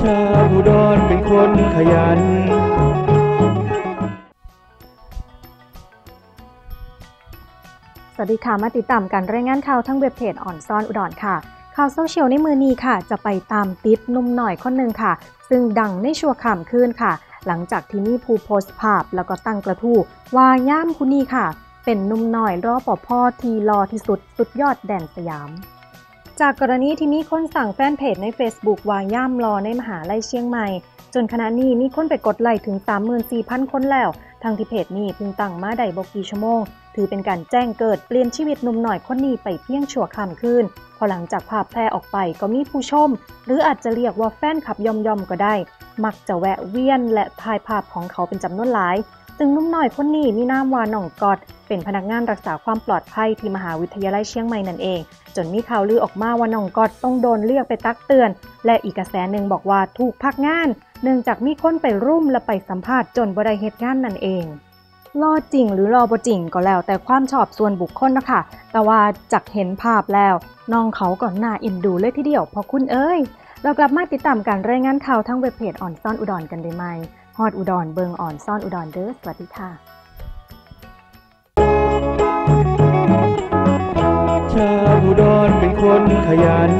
คนขยัน สวัสดีค่ะ มาติดตามการรายงานข่าวทั้งเว็บเพจอ่อนซ่อนอุดรค่ะ ข่าวโซเชียลในมือนี้ค่ะ จะไปตามติดหนุ่มหน่อยคนหนึ่งค่ะ ซึ่งดังในชั่วข่ามคืนค่ะ หลังจากที่มีผู้โพสต์ภาพแล้วก็ตั้งกระทู้ว่าย่ามคุณนี่ค่ะ เป็นนุ่มหน่อยรอปภที่รอที่สุดสุดยอดแดนสยาม จากกรณีที่มีคนสั่งแฟนเพจใน Facebook วางย่ามรอในมหาลัยเชียงใหม่ จนขณะนี้มีคนไปกดไลค์ถึง 34,000 คนแล้ว ทางที่เพจนี้เพิ่งตั้งมาได้บกี่ชั่วโมง ถือเป็นการแจ้งเกิดเปลี่ยนชีวิตหนุ่มหน่อยคนนี้ไปเพียงชั่วค่ำคืนพอหลังจากภาพแพร่ออกไปก็มีผู้ชม หรืออาจจะเรียกว่าแฟนคลับยอมๆก็ได้ มักจะแวะเวียนและถ่ายภาพของเขาเป็นจำนวนหลาย ซึ่งนุ่มหน่อยคนนี้มีนามว่าน่องกอด เป็นพนักงานรักษาความปลอดภัยที่มหาวิทยาลัยเชียงใหม่นั่นเอง จนมีข่าวลือออกมาว่าน่องกอดต้องโดนเรียกไปตักเตือน และอีกกระแสหนึ่งบอกว่าถูกพักงาน เนื่องจากมีคนไปรุ่มและไปสัมภาษณ์จนบริเหตุงานนั่นเอง รอจริงหรือรอบ่จริงก็แล้ว แต่ความชอบส่วนบุคคลนะคะแต่ว่าจากเห็นภาพแล้วน้องเขาก็น่าเอ็นดูเลยทีเดียวพอคุณเอ้ย เรากลับมาติดตามการรายงานข่าวทั้งเว็บเพจอ่อนซ่อนอุดรกันได้ไหมฮอดอุดรเบิงอ่อนซ่อนอุดรเด้อสวัสดีค่ะชาวอุดรเป็นคนขยัน